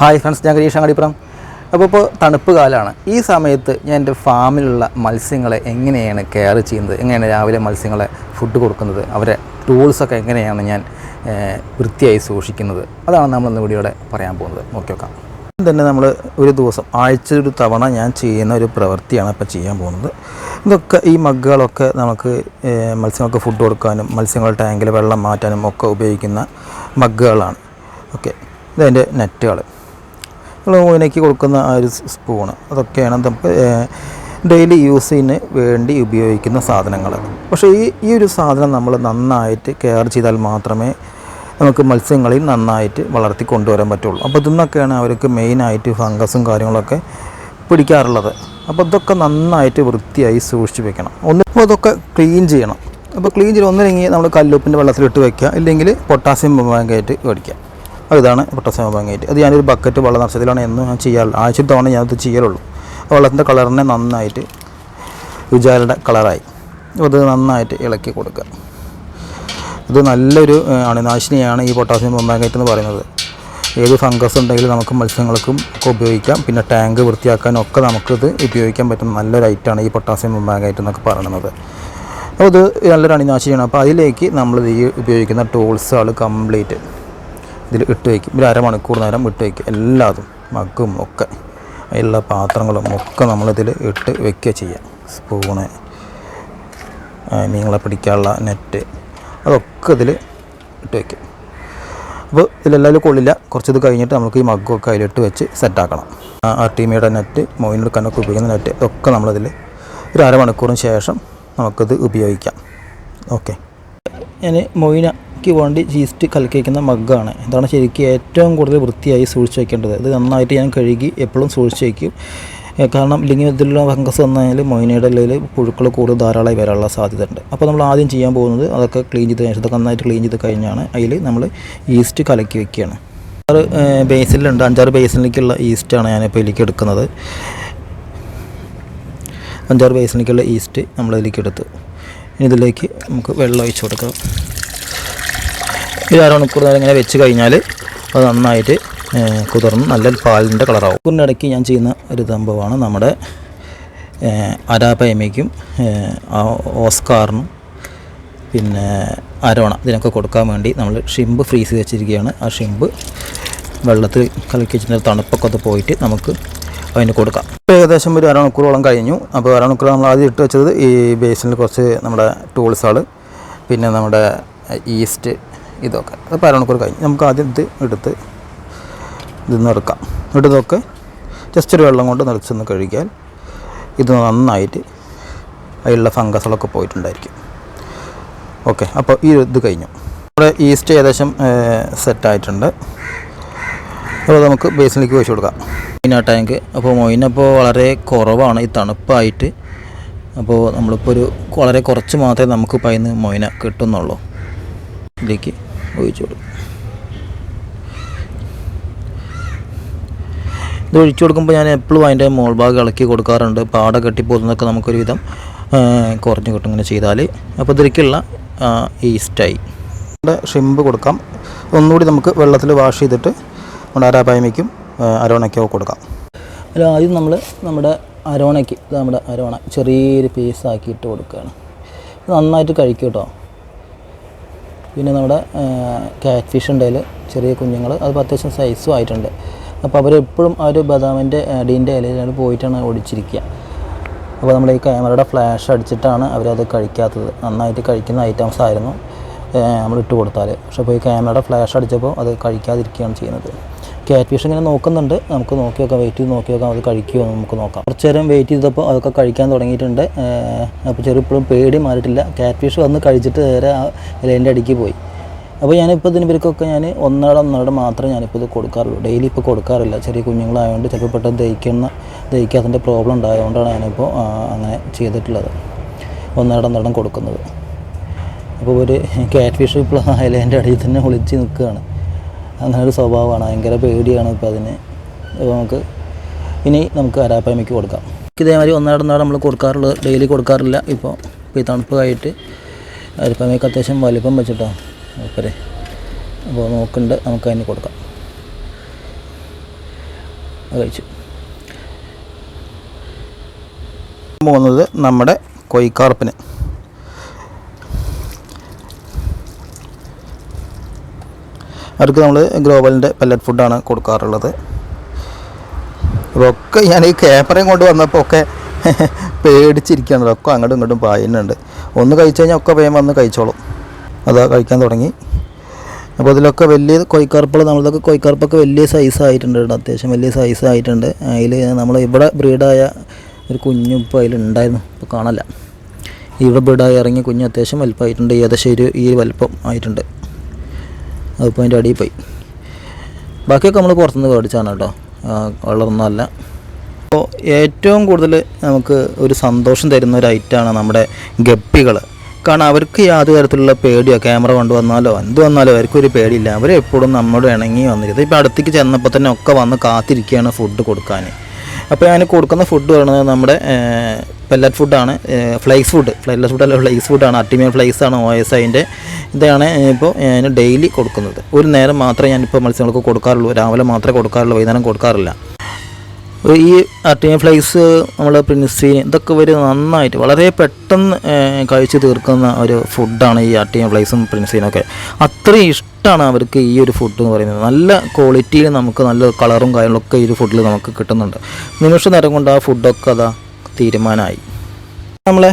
Hi friends ഞാൻ ഗരീഷ് അങ്ങാടിപ്പുറം. അപ്പോൾ ഇപ്പോൾ തണുപ്പ് കാലമാണ് ഈ സമയത്ത് ഞാൻ എന്റെ ഫാമിലുള്ള മത്സ്യങ്ങളെ എങ്ങനെയാണ് കെയർ ചെയ്യുന്നത്? എങ്ങനെയാണ് രാവിലെ മത്സ്യങ്ങളെ ഫുഡ് കൊടുക്കുന്നത്? അവരെ ടൂൾസൊക്കെ എങ്ങനെയാണ് ഞാൻ വൃത്തിയായി സൂക്ഷിക്കുന്നത്? അതാണ് നമ്മൾ ഇന്ന് വീഡിയോയുടെ പറയാൻ പോകുന്നത്. നോക്കി നോക്കാം. തന്നെ നമ്മൾ ഒരു ദിവസം ആഴ്ച ഒരു തവണ ഞാൻ ചെയ്യുന്ന ഒരു പ്രവൃത്തിയാണ് ഇപ്പോൾ ചെയ്യാൻ പോകുന്നത്. ഇതൊക്കെ ഈ മഗ്ഗുകളൊക്കെ നമുക്ക് മത്സ്യങ്ങൾക്ക് ഫുഡ് കൊടുക്കാനും മത്സ്യങ്ങളുടെ ടാങ്കിൽ വെള്ളം മാറ്റാനും ഒക്കെ ഉപയോഗിക്കുന്ന മഗ്ഗുകളാണ്. ഓക്കെ. ഇതെന്റെ നെറ്റുകൾ നമ്മൾ മോയിനയ്ക്ക് കൊടുക്കുന്ന ആ ഒരു സ്പൂണ്. അതൊക്കെയാണ് നമുക്ക് ഡെയിലി യൂസിന് വേണ്ടി ഉപയോഗിക്കുന്ന സാധനങ്ങൾ പക്ഷേ ഈ ഈ ഒരു സാധനം നമ്മൾ നന്നായിട്ട് കെയർ ചെയ്താൽ മാത്രമേ നമുക്ക് മത്സ്യങ്ങളിൽ നന്നായിട്ട് വളർത്തി കൊണ്ടുവരാൻ പറ്റുള്ളൂ. അപ്പോൾ ഇതെന്നൊക്കെയാണ് അവർക്ക് മെയിനായിട്ട് ഫംഗസും കാര്യങ്ങളൊക്കെ പിടിക്കാറുള്ളത്. അപ്പോൾ ഇതൊക്കെ നന്നായിട്ട് വൃത്തിയായി സൂക്ഷിച്ച് വെക്കണം. ഒന്ന് അപ്പോൾ അതൊക്കെ ക്ലീൻ ചെയ്യണം. അപ്പോൾ ക്ലീൻ ചെയ്ത് ഒന്നില്ലെങ്കിൽ നമ്മൾ കല്ലുപ്പിന്റെ വെള്ളത്തിലിട്ട് വയ്ക്കുക ഇല്ലെങ്കിൽ പൊട്ടാസ്യം ബാങ്കായിട്ട് മേടിക്കുക. ഇതാണ് ബാങ്കായിട്ട് അത് ഞാനൊരു ബക്കറ്റ് വെള്ളം നിറച്ചതിലാണ് എന്നും ഞാൻ ചെയ്യാറുള്ളത് ആഴ്ച തവണ ഞാനത് ചെയ്യലുള്ളൂ ആ വെള്ളത്തിന്റെ കളറിനെ നന്നായിട്ട് ഉജാലയുടെ കളറായി അത് നന്നായിട്ട് ഇളക്കി കൊടുക്കുക. ഇത് നല്ലൊരു അണുനാശിനിയാണ് ഈ പൊട്ടാസ്യം ബൊമ്പാങ്കൈറ്റ് എന്ന് പറയുന്നത്. ഏത് ഫംഗസ് ഉണ്ടെങ്കിലും നമുക്ക് മത്സ്യങ്ങൾക്കും ഒക്കെ ഉപയോഗിക്കാം. പിന്നെ ടാങ്ക് വൃത്തിയാക്കാനും ഒക്കെ നമുക്കിത് ഉപയോഗിക്കാൻ പറ്റുന്ന നല്ലൊരു ഐറ്റമാണ് ഈ പൊട്ടാസ്യം ബൊമ്പാങ്കൈറ്റ് എന്നൊക്കെ പറയുന്നത് അപ്പോൾ ഇത് നല്ലൊരു അണുനാശിനിയാണ്. അപ്പോൾ അതിലേക്ക് നമ്മൾ ഈ ഉപയോഗിക്കുന്ന ടൂൾസുകൾ കംപ്ലീറ്റ് ഇതിൽ ഇട്ട് വയ്ക്കും ഒരു അരമണിക്കൂർ നേരം ഇട്ട് വയ്ക്കും എല്ലാതും മഗ്ഗും ഒക്കെ. എല്ലാ പാത്രങ്ങളും ഒക്കെ നമ്മളിതിൽ ഇട്ട് വയ്ക്കുക ചെയ്യാം. സ്പൂണ് മീങ്ങളെ പിടിക്കാനുള്ള നെറ്റ് അതൊക്കെ ഇതിൽ ഇട്ട് വയ്ക്കും അപ്പോൾ ഇതിലെല്ലാവരും കൊള്ളില്ല. കുറച്ചിത് കഴിഞ്ഞിട്ട് നമുക്ക് ഈ മഗ്ഗൊക്കെ അതിലിട്ട് വെച്ച് സെറ്റാക്കണം. ആ ടീമിയുടെ നെറ്റ് മോയിനെടുക്കാനൊക്കെ ഉപയോഗിക്കുന്ന നെറ്റ് ഇതൊക്കെ നമ്മളിതിൽ ഒരു അരമണിക്കൂറിന് ശേഷം നമുക്കിത് ഉപയോഗിക്കാം. ഓക്കെ. ഞാൻ മൊയിനയ്ക്ക് വേണ്ടി ജീസ്റ്റ് കലക്കിക്കുന്ന മഗ്ഗാണ്. ഇതാണ് ശരിക്കും ഏറ്റവും കൂടുതൽ വൃത്തിയായി സൂക്ഷിച്ച് വയ്ക്കേണ്ടത് ഇത് നന്നായിട്ട് ഞാൻ കഴുകി എപ്പോഴും സൂക്ഷിച്ച് വയ്ക്കും കാരണം ഇല്ലെങ്കിൽ ഇതിലുള്ള ഫംഗസ് വന്നാൽ മൊയിനയുടെ ഇലയിൽ പുഴുക്കൾ കൂടുതൽ ധാരാളമായി വരാനുള്ള സാധ്യത ഉണ്ട് അപ്പോൾ നമ്മൾ ആദ്യം ചെയ്യാൻ പോകുന്നത് അതൊക്കെ ക്ലീൻ ചെയ്ത് കഴിഞ്ഞാൽ ഇതൊക്കെ നന്നായിട്ട് ക്ലീൻ ചെയ്ത് കഴിഞ്ഞാണ് അതിൽ നമ്മൾ ഈസ്റ്റ് കലക്കി വെക്കുകയാണ് ആറ് ബേസിലുണ്ട് അഞ്ചാറ് ബേസിലേക്കുള്ള ഈസ്റ്റാണ് ഞാനിപ്പോൾ ഇതിലേക്ക് എടുക്കുന്നത്. അഞ്ചാറ് ബേസിലേക്കുള്ള ഈസ്റ്റ് നമ്മൾ ഇതിലേക്ക് എടുത്തു ഇതിലേക്ക് നമുക്ക് വെള്ളം ഒഴിച്ചു കൊടുക്കാം. ഒരു അരമണിക്കൂർ നേരം ഇങ്ങനെ വെച്ച് കഴിഞ്ഞാൽ അത് നന്നായിട്ട് കുതിർന്ന് നല്ലൊരു പാലിന്റെ കളറാവും. കുറിന്റെ ഇടയ്ക്ക് ഞാൻ ചെയ്യുന്ന ഒരു സംഭവമാണ് നമ്മുടെ അരാപയമയ്ക്കും ഓസ്കാറിനും പിന്നെ അരോണ ഇതിനൊക്കെ കൊടുക്കാൻ വേണ്ടി നമ്മൾ ഷിമ്പ് ഫ്രീസ് ചെയ്ത് വെച്ചിരിക്കുകയാണ്. ആ ഷിമ്പ് വെള്ളത്തിൽ കലക്കി വെച്ചിട്ട് തണുപ്പൊക്കെ ഒന്ന് പോയിട്ട് നമുക്ക് അതിന് കൊടുക്കാം. ഇപ്പോൾ ഏകദേശം ഒരു അരമണിക്കൂറോളം കഴിഞ്ഞു. അപ്പോൾ അരമണിക്കൂർ നമ്മൾ ആദ്യം ഇട്ട് വെച്ചത് ഈ ബേസിനിൽ കുറച്ച് നമ്മുടെ ടൂൾസുകൾ പിന്നെ നമ്മുടെ ഈസ്റ്റ് ഇതൊക്കെ. അപ്പോൾ അരമണിക്കൂർ കഴിഞ്ഞ്. നമുക്ക് ആദ്യം ഇത് എടുത്ത് ഇത് നിറക്കാം എന്നിട്ട് ജസ്റ്റ് ഒരു വെള്ളം കൊണ്ട് നിറച്ചൊന്ന് കഴുകിയാൽ ഇത് നന്നായിട്ട് അതിലുള്ള ഫംഗസുകളൊക്കെ പോയിട്ടുണ്ടായിരിക്കും. ഓക്കെ. അപ്പോൾ ഈ ഇത് കഴിഞ്ഞു. നമ്മുടെ ഈസ്റ്റ് ഏകദേശം സെറ്റായിട്ടുണ്ട് അപ്പോൾ നമുക്ക് ബേസിലേക്ക് വെച്ച് കൊടുക്കാം. Moina tank. അപ്പോൾ മൊയിനപ്പോൾ വളരെ കുറവാണ് ഈ തണുപ്പായിട്ട്. അപ്പോൾ നമ്മളിപ്പോൾ ഒരു വളരെ കുറച്ച് മാത്രമേ നമുക്ക് പൈന്ന് മൊയിന കിട്ടുന്നുള്ളൂ. ഇതിലേക്ക്. ഒഴിച്ചു ഇത് ഒഴിച്ചു കൊടുക്കുമ്പോൾ ഞാൻ എപ്പോഴും അതിന്റെ മോൾ ഭാഗം ഇളക്കി കൊടുക്കാറുണ്ട്. പാട കെട്ടിപ്പോകുന്നതൊക്കെ നമുക്കൊരുവിധം വിധം കുറഞ്ഞു കിട്ടും ഇങ്ങനെ ചെയ്താൽ. അപ്പോൾ ഇതിലേക്കുള്ള ഈസ്റ്റായി ഷിമ്പ് കൊടുക്കാം. ഒന്നുകൂടി നമുക്ക് വെള്ളത്തിൽ വാഷ് ചെയ്തിട്ട് നമ്മുടെ അരാപായ്മയ്ക്കും അരോണയ്ക്കോ കൊടുക്കാം. അല്ല ആദ്യം നമ്മൾ നമ്മുടെ അരോണയ്ക്ക് നമ്മുടെ അരോണ ചെറിയൊരു പീസാക്കിയിട്ട് കൊടുക്കുകയാണ്. നന്നായിട്ട് കഴിക്കും കേട്ടോ. പിന്നെ നമ്മുടെ ക്യാറ്റ് ഫിഷ് ഉണ്ടതിൽ ചെറിയ കുഞ്ഞുങ്ങൾ അത് അത്യാവശ്യം സൈസും ആയിട്ടുണ്ട്. അപ്പോൾ അവരെപ്പോഴും ആ ഒരു ബദാമിന്റെ അടീന്റെ ഇലയിലാണ് പോയിട്ടാണ് ഓടിച്ചിരിക്കുക അപ്പോൾ നമ്മൾ ഈ ക്യാമറയുടെ ഫ്ലാഷ് അടിച്ചിട്ടാണ് അവരത് കഴിക്കാത്തത്. നന്നായിട്ട് കഴിക്കുന്ന ഐറ്റംസ് ആയിരുന്നു നമ്മൾ ഇട്ട് കൊടുത്താൽ പക്ഷേ അപ്പോൾ ഈ ക്യാമറയുടെ ഫ്ലാഷ് അടിച്ചപ്പോൾ അത് കഴിക്കാതിരിക്കുകയാണ് ചെയ്യുന്നത്. ക്യാറ്റ് ഫിഷ് ഇങ്ങനെ നോക്കുന്നുണ്ട്. നമുക്ക് നോക്കി നോക്കാം. വെയിറ്റ് ചെയ്ത് നോക്കി നോക്കാം. അത് കഴിക്കുമോ നമുക്ക് നോക്കാം. കുറച്ച് നേരം വെയിറ്റ് ചെയ്തപ്പോൾ അതൊക്കെ കഴിക്കാൻ തുടങ്ങിയിട്ടുണ്ട്. അപ്പോൾ ചെറിയ ഇപ്പോഴും പേടി മാറിയിട്ടില്ല. കാറ്റ് ഫിഷ് വന്ന് കഴിച്ചിട്ട് നേരെ ആ ഇലേന്റെ അടിക്ക് പോയി. അപ്പോൾ ഞാനിപ്പോൾ ഇതിന് ഇവർക്കൊക്കെ ഞാൻ ഒന്നര ഒന്നര മാത്രമേ ഞാനിപ്പോൾ ഇത് കൊടുക്കാറുള്ളൂ. ഡെയിലി ഇപ്പോൾ കൊടുക്കാറില്ല. ചെറിയ കുഞ്ഞുങ്ങളായതുകൊണ്ട് ചിലപ്പോൾ പെട്ടെന്ന് ദഹിക്കുന്ന ദഹിക്കാത്തതിന്റെ പ്രോബ്ലം ഉണ്ടായതുകൊണ്ടാണ് ഞാനിപ്പോൾ അങ്ങനെ ചെയ്തിട്ടുള്ളത്. ഒന്നര ഒന്നരം കൊടുക്കുന്നത്. അപ്പോൾ ഒരു കാറ്റ് ഫിഷ് ഇപ്പോൾ ഹൈലന്റെ അടിയിൽ തന്നെ ഒളിച്ച് നിൽക്കുകയാണ്. അങ്ങനെ ഒരു സ്വഭാവമാണ്. ഭയങ്കര പേടിയാണ് ഇപ്പോൾ അതിന്. അപ്പോൾ നമുക്ക് ഇനി നമുക്ക് അരാപ്പയ്മയ്ക്ക് കൊടുക്കാം. ഇതേമാതിരി ഒന്നാടൊന്നാട് നമ്മൾ കൊടുക്കാറുള്ളത് ഡെയിലി കൊടുക്കാറില്ല. ഇപ്പോൾ ഇപ്പോൾ ഈ തണുപ്പ് കഴിഞ്ഞിട്ട് അരിപ്പമ്മയ്ക്ക് അത്യാവശ്യം വലിപ്പം വെച്ചിട്ടോ മൂപ്പരെ. അപ്പോൾ നോക്കുന്നുണ്ട് നമുക്ക് അതിന് കൊടുക്കാം. കഴിച്ചു. പോകുന്നത് നമ്മുടെ കൊയ്ക്കാർപ്പിന്. അവർക്ക് നമ്മൾ ഗ്ലോബലിന്റെ പെല്ലറ്റ് ഫുഡാണ് കൊടുക്കാറുള്ളത്. അപ്പോൾ ഒക്കെ ഞാൻ ഈ ക്യാമറയും കൊണ്ട് വന്നപ്പോൾ ഒക്കെ പേടിച്ചിരിക്കുകയാണ് ഒക്കെ അങ്ങോട്ടും ഇങ്ങോട്ടും പായുന്നുണ്ട്. ഒന്ന് കഴിച്ചു കഴിഞ്ഞാൽ ഒക്കെ വേഗം വന്ന് കഴിച്ചോളും. അതാ കഴിക്കാൻ തുടങ്ങി. അപ്പോൾ ഇതിലൊക്കെ വലിയ കൊയ്ക്കാർപ്പുകൾ നമ്മളതൊക്കെ കൊയ്ക്കാർപ്പൊക്കെ വലിയ സൈസ് ആയിട്ടുണ്ട് അത്യാവശ്യം വലിയ സൈസ് ആയിട്ടുണ്ട്. അതിൽ നമ്മൾ ഇവിടെ ബ്രീഡായ ഒരു കുഞ്ഞും ഇപ്പോൾ അതിലുണ്ടായിരുന്നു ഇപ്പോൾ കാണല്ല ഇവിടെ ബ്രീഡായി ഇറങ്ങിയ കുഞ്ഞ് അത്യാവശ്യം വലുപ്പമായിട്ടുണ്ട്. ഏകദേശം ഒരു ഈ വലുപ്പം ആയിട്ടുണ്ട്. അതിപ്പോൾ അതിന്റെ അടിയിൽ പോയി. ബാക്കിയൊക്കെ നമ്മൾ പുറത്തുനിന്ന് മേടിച്ചാണ് കേട്ടോ. വളർന്നല്ല അപ്പോൾ ഏറ്റവും കൂടുതൽ നമുക്ക് ഒരു സന്തോഷം തരുന്ന ഒരു ഐറ്റമാണ് നമ്മുടെ ഗപ്പികൾ കാരണം അവർക്ക് യാതൊരു തരത്തിലുള്ള പേടിയോ ക്യാമറ കൊണ്ടുവന്നാലോ എന്ത് വന്നാലോ അവർക്കൊരു പേടിയില്ല. അവർ എപ്പോഴും നമ്മോട് ഇണങ്ങി വന്നിരുന്നത് ഇപ്പോൾ അടുത്തേക്ക് ചെന്നപ്പോൾ തന്നെ ഒക്കെ വന്ന് കാത്തിരിക്കുകയാണ് ഫുഡ് കൊടുക്കാൻ അപ്പോൾ ഞാൻ കൊടുക്കുന്ന ഫുഡ് പറയുന്നത് നമ്മുടെ പെല്ലറ്റ് ഫുഡാണ് ഫ്ലൈസ് ഫുഡ്. ഫ്ലൈറ്റ് ഫുഡ് അല്ല ഫ്ലൈസ് ഫുഡാണ്. അട്ടിമിയൻ ഫ്ലൈസ് ആണ് ഒ എസ് ഐന്റെ. ഇതാണ് ഇപ്പോൾ ഞാൻ ഡെയിലി കൊടുക്കുന്നത്. ഒരു നേരം മാത്രമേ ഞാനിപ്പോൾ മത്സ്യങ്ങൾക്ക് കൊടുക്കാറുള്ളൂ. രാവിലെ മാത്രമേ കൊടുക്കാറുള്ളൂ വൈകുന്നേരം കൊടുക്കാറില്ല. ഈ അട്ടിമിയൻ ഫ്ലൈസ് നമ്മൾ പ്രിൻസീൻ ഇതൊക്കെ വരെ നന്നായിട്ട് വളരെ പെട്ടെന്ന് കഴിച്ചു കഴിച്ച് തീർക്കുന്ന ഒരു ഫുഡാണ് ഈ അട്ടിമിയൻ ഫ്ലൈസും പ്രിൻസീനൊക്കെ. അത്രയും ഇഷ്ടമാണ് അവർക്ക് ഈ ഒരു ഫുഡ് എന്ന് പറയുന്നത്. നല്ല ക്വാളിറ്റിയിൽ നമുക്ക് നല്ല കളറും കാര്യങ്ങളൊക്കെ ഈ ഒരു ഫുഡിൽ നമുക്ക് കിട്ടുന്നുണ്ട്. നിമിഷ നേരം കൊണ്ട് ആ ഫുഡൊക്കെ അതാ തീരുമാനമായി. നമ്മളെ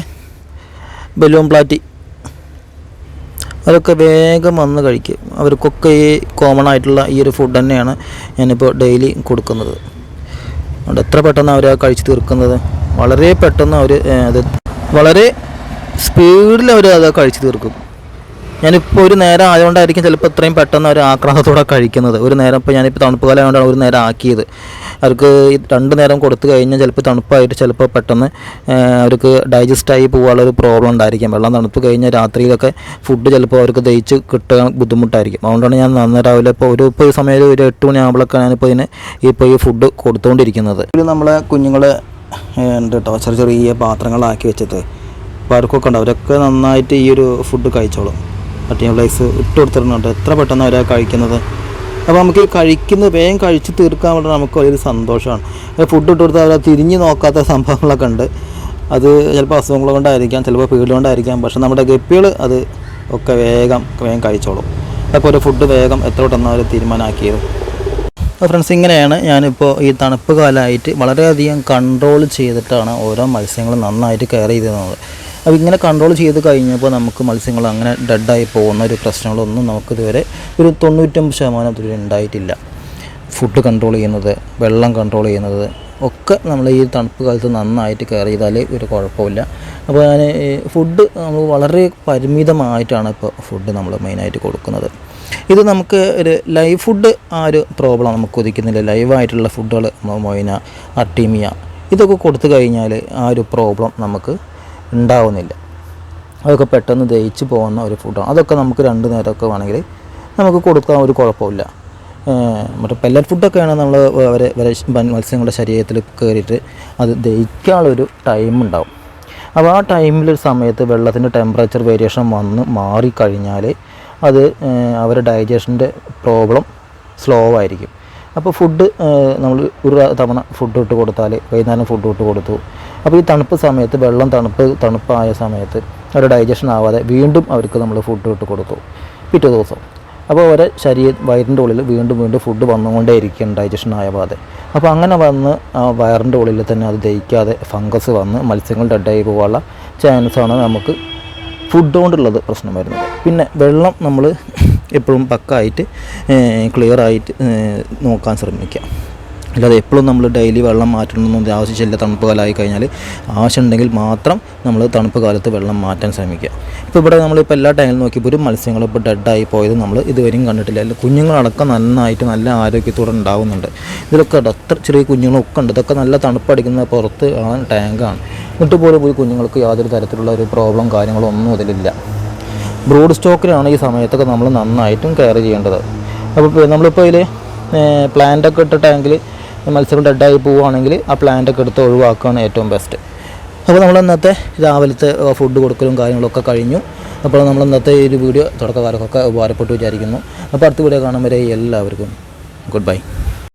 ബലൂൺ പ്ലാറ്റി അതൊക്കെ വേഗം വന്ന് കഴിക്കും. അവർക്കൊക്കെ ഈ കോമൺ ആയിട്ടുള്ള ഈ ഒരു ഫുഡ് തന്നെയാണ് ഞാനിപ്പോൾ ഡെയിലി കൊടുക്കുന്നത്. അതുകൊണ്ട് എത്ര പെട്ടെന്ന് അവർ കഴിച്ച് തീർക്കുന്നത്? വളരെ പെട്ടെന്ന് അവർ അത് വളരെ സ്പീഡിൽ അവർ അത് കഴിച്ച് തീർക്കും. ഞാനിപ്പോൾ ഒരു നേരം ആയതുകൊണ്ടായിരിക്കും ചിലപ്പോൾ ഇത്രയും പെട്ടെന്ന് അവർ ആക്രാന്തത്തോടെ കഴിക്കുന്നത്. ഒരു നേരം ഇപ്പോൾ ഞാനിപ്പോൾ തണുപ്പ് കാലം ആയതുകൊണ്ടാണ് ഒരു നേരം ആക്കിയത്. അവർക്ക് രണ്ട് നേരം കൊടുത്തു കഴിഞ്ഞാൽ ചിലപ്പോൾ തണുപ്പായിട്ട് ചിലപ്പോൾ പെട്ടെന്ന് അവർക്ക് ഡൈജസ്റ്റ് ആയി പോകാനുള്ള ഒരു പ്രോബ്ലം ഉണ്ടായിരിക്കും. വെള്ളം തണുപ്പ് കഴിഞ്ഞാൽ രാത്രിയിലൊക്കെ ഫുഡ് ചിലപ്പോൾ അവർക്ക് ദഹിച്ച് കിട്ടാൻ ബുദ്ധിമുട്ടായിരിക്കും. അതുകൊണ്ടാണ് ഞാൻ നന്ന രാവിലെ ഇപ്പോൾ ഒരു ഇപ്പോൾ ഒരു സമയത്ത് ഒരു എട്ട് മണിയാകുമ്പോഴൊക്കെ ഞാനിപ്പോൾ ഇതിന് ഇപ്പോൾ ഈ ഫുഡ് കൊടുത്തുകൊണ്ടിരിക്കുന്നത്. നമ്മളെ കുഞ്ഞുങ്ങൾ ഉണ്ട് കേട്ടോ ചെറിയ ചെറിയ പാത്രങ്ങളാക്കി വെച്ചത് അപ്പോൾ അവർക്കൊക്കെ ഉണ്ട്. അവരൊക്കെ നന്നായിട്ട് ഈ ഒരു ഫുഡ് കഴിച്ചോളും. പട്ടിയും പ്ലേസ് ഇട്ട് കൊടുത്തിരുന്നുണ്ട് എത്ര പെട്ടെന്ന് അവരാണ് കഴിക്കുന്നത്? അപ്പോൾ നമുക്ക് ഈ കഴിക്കുന്നത് വേഗം കഴിച്ച് തീർക്കാൻ വേണ്ടി നമുക്ക് വലിയൊരു സന്തോഷമാണ്. ഫുഡ് ഇട്ട് കൊടുത്താൽ അവർ തിരിഞ്ഞ് നോക്കാത്ത സംഭവങ്ങളൊക്കെ ഉണ്ട്. അത് ചിലപ്പോൾ അസുഖങ്ങൾ കൊണ്ടായിരിക്കാം ചിലപ്പോൾ പേടി കൊണ്ടായിരിക്കാം. പക്ഷേ നമ്മുടെ ഗപ്പികൾ അത് ഒക്കെ വേഗം വേഗം കഴിച്ചോളും. അപ്പോൾ ഒരു ഫുഡ് വേഗം എത്ര പെട്ടെന്ന് അവർ തീരുമാനമാക്കിയത് ഫ്രണ്ട്സ് ഇങ്ങനെയാണ്. ഞാനിപ്പോൾ ഈ തണുപ്പ് കാലമായിട്ട് വളരെയധികം കൺട്രോൾ ചെയ്തിട്ടാണ് ഓരോ മത്സ്യങ്ങളും നന്നായിട്ട് കെയർ ചെയ്തിരുന്നത്. അപ്പോൾ ഇങ്ങനെ കൺട്രോൾ ചെയ്ത് കഴിഞ്ഞപ്പോൾ നമുക്ക് മത്സ്യങ്ങൾ അങ്ങനെ ഡെഡായി പോകുന്ന ഒരു പ്രശ്നങ്ങളൊന്നും നമുക്കിതുവരെ ഒരു തൊണ്ണൂറ്റമ്പത് ശതമാനം ഇതുവരെ ഉണ്ടായിട്ടില്ല. ഫുഡ് കൺട്രോൾ ചെയ്യുന്നത് വെള്ളം കൺട്രോൾ ചെയ്യുന്നത് ഒക്കെ നമ്മൾ ഈ തണുപ്പ് കാലത്ത് നന്നായിട്ട് കെയർ ചെയ്താൽ ഒരു കുഴപ്പമില്ല. അപ്പോൾ ഞാൻ ഫുഡ് നമ്മൾ വളരെ പരിമിതമായിട്ടാണ് ഇപ്പോൾ ഫുഡ് നമ്മൾ മെയിനായിട്ട് കൊടുക്കുന്നത്. ഇത് നമുക്ക് ഒരു ലൈവ് ഫുഡ് ആ ഒരു പ്രോബ്ലം നമുക്ക് ഒതുക്കുന്നില്ല ലൈവായിട്ടുള്ള ഫുഡുകൾ മൊയിന അർട്ടീമിയ ഇതൊക്കെ കൊടുത്തു കഴിഞ്ഞാൽ ആ ഒരു പ്രോബ്ലം നമുക്ക് ഉണ്ടാവുന്നില്ല. അതൊക്കെ പെട്ടെന്ന് ദഹിച്ചു പോകുന്ന ഒരു ഫുഡാണ് അതൊക്കെ നമുക്ക് രണ്ട് നേരമൊക്കെ വേണമെങ്കിൽ നമുക്ക് കൊടുക്കാൻ ഒരു കുഴപ്പമില്ല. മറ്റേ പെല്ലറ്റ് ഫുഡൊക്കെയാണ് നമ്മൾ വരെ മത്സ്യങ്ങളുടെ ശരീരത്തിൽ കയറിയിട്ട് അത് ദഹിക്കാനുള്ളൊരു ടൈം ഉണ്ടാവും. അപ്പോൾ ആ ടൈമിലൊരു സമയത്ത് വെള്ളത്തിന്റെ ടെമ്പറേച്ചർ വേരിയേഷൻ വന്ന് മാറിക്കഴിഞ്ഞാൽ അത് അവരുടെ ഡൈജഷന്റെ പ്രോബ്ലം സ്ലോ ആയിരിക്കും. അപ്പോൾ ഫുഡ് നമ്മൾ ഒരു തവണ ഫുഡ് ഇട്ട് കൊടുത്താൽ വൈകുന്നേരം ഫുഡ് ഇട്ട് കൊടുത്തു. അപ്പോൾ ഈ തണുപ്പ് സമയത്ത് വെള്ളം തണുപ്പ് തണുപ്പായ സമയത്ത് അവർ ഡൈജഷൻ ആവാതെ വീണ്ടും അവർക്ക് നമ്മൾ ഫുഡ് ഇട്ട് കൊടുത്തു. പിറ്റേ ദിവസം. അപ്പോൾ അവരെ ശരീരം വയറിന്റെ ഉള്ളിൽ വീണ്ടും വീണ്ടും ഫുഡ് വന്നുകൊണ്ടേ ഇരിക്കുകയാണ് ഡൈജഷൻ ആവാതെ. അപ്പോൾ അങ്ങനെ വന്ന് വയറിന്റെ ഉള്ളിൽ തന്നെ അത് ദഹിക്കാതെ ഫംഗസ് വന്ന് മത്സ്യങ്ങൾ ഡെഡായി പോകാനുള്ള ചാൻസാണ് നമുക്ക് ഫുഡ് കൊണ്ടുള്ളത് പ്രശ്നം വരുന്നത്. പിന്നെ വെള്ളം നമ്മൾ എപ്പോഴും പക്കായിട്ട് ക്ലിയർ ആയിട്ട് നോക്കാൻ ശ്രമിക്കുക. അല്ലാതെ എപ്പോഴും നമ്മൾ ഡെയിലി വെള്ളം മാറ്റണമെന്നൊന്നും ആവശ്യമില്ല തണുപ്പ് കാലമായി കഴിഞ്ഞാൽ ആവശ്യമുണ്ടെങ്കിൽ മാത്രം നമ്മൾ തണുപ്പ് കാലത്ത് വെള്ളം മാറ്റാൻ ശ്രമിക്കുക. ഇപ്പോൾ ഇവിടെ നമ്മളിപ്പോൾ എല്ലാ ടൈമിലും നോക്കിയപ്പോൾ ഒരു മത്സ്യങ്ങൾ ഇപ്പോൾ ഡെഡായി പോയത് നമ്മൾ ഇതുവരെയും കണ്ടിട്ടില്ല. അല്ല കുഞ്ഞുങ്ങളടക്കം നന്നായിട്ട് നല്ല ആരോഗ്യത്തോടെ ഉണ്ടാവുന്നുണ്ട്. ഇതിലൊക്കെ. അത്ര ചെറിയ കുഞ്ഞുങ്ങളൊക്കെ ഉണ്ട്. ഇതൊക്കെ നല്ല തണുപ്പടിക്കുന്ന പുറത്ത് ആ ടാങ്കാണ് എന്നിട്ട് പോലും പോയി കുഞ്ഞുങ്ങൾക്ക് യാതൊരു തരത്തിലുള്ള ഒരു പ്രോബ്ലം കാര്യങ്ങളോ ഒന്നും ഇതിലില്ല ബ്രോഡ് സ്റ്റോക്കിലാണ് ഈ സമയത്തൊക്കെ നമ്മൾ നന്നായിട്ടും കെയർ ചെയ്യേണ്ടത്. അപ്പോൾ നമ്മളിപ്പോൾ ഇതിൽ പ്ലാന്റൊക്കെ ഇട്ട ടാങ്കിൽ മത്സ്യം ഡെഡായി പോവുകയാണെങ്കിൽ ആ പ്ലാന്റൊക്കെ എടുത്ത് ഒഴിവാക്കുകയാണ് ഏറ്റവും ബെസ്റ്റ് അപ്പോൾ നമ്മൾ ഇന്നത്തെ രാവിലത്തെ ഫുഡ് കൊടുക്കലും കാര്യങ്ങളൊക്കെ കഴിഞ്ഞു. അപ്പോൾ നമ്മൾ ഇന്നത്തെ ഈ വീഡിയോ തുടക്കക്കാർക്കൊക്കെ ഉപകാരപ്പെട്ടു വിചാരിക്കുന്നു. അപ്പോൾ അടുത്ത വീഡിയോ കാണാൻ വരെ എല്ലാവർക്കും. Good bye